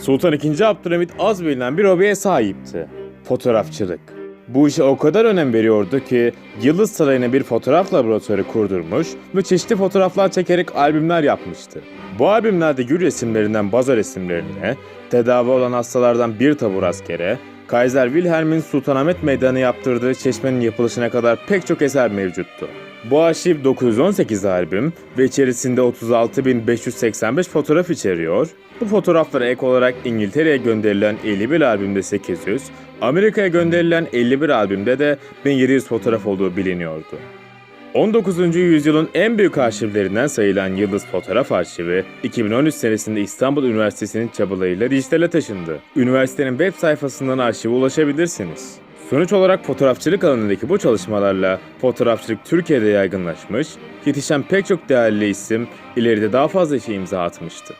Sultan II. Abdülhamit az bilinen bir hobiye sahipti. Fotoğrafçılık. Bu işe o kadar önem veriyordu ki Yıldız Sarayı'na bir fotoğraf laboratuvarı kurdurmuş ve çeşitli fotoğraflar çekerek albümler yapmıştı. Bu albümlerde gül resimlerinden baza resimlerine, tedavi olan hastalardan bir tabur askere, Kaiser Wilhelm'in Sultanahmet Meydanı yaptırdığı çeşmenin yapılışına kadar pek çok eser mevcuttu. Bu arşiv 918 albüm ve içerisinde 36.585 fotoğraf içeriyor. Bu fotoğraflara ek olarak İngiltere'ye gönderilen 51 albümde 800, Amerika'ya gönderilen 51 albümde de 1700 fotoğraf olduğu biliniyordu. 19. yüzyılın en büyük arşivlerinden sayılan Yıldız Fotoğraf Arşivi, 2013 senesinde İstanbul Üniversitesi'nin çabalarıyla dijitale taşındı. Üniversitenin web sayfasından arşive ulaşabilirsiniz. Sonuç olarak fotoğrafçılık alanındaki bu çalışmalarla fotoğrafçılık Türkiye'de yaygınlaşmış, yetişen pek çok değerli isim ileride daha fazla işe imza atmıştı.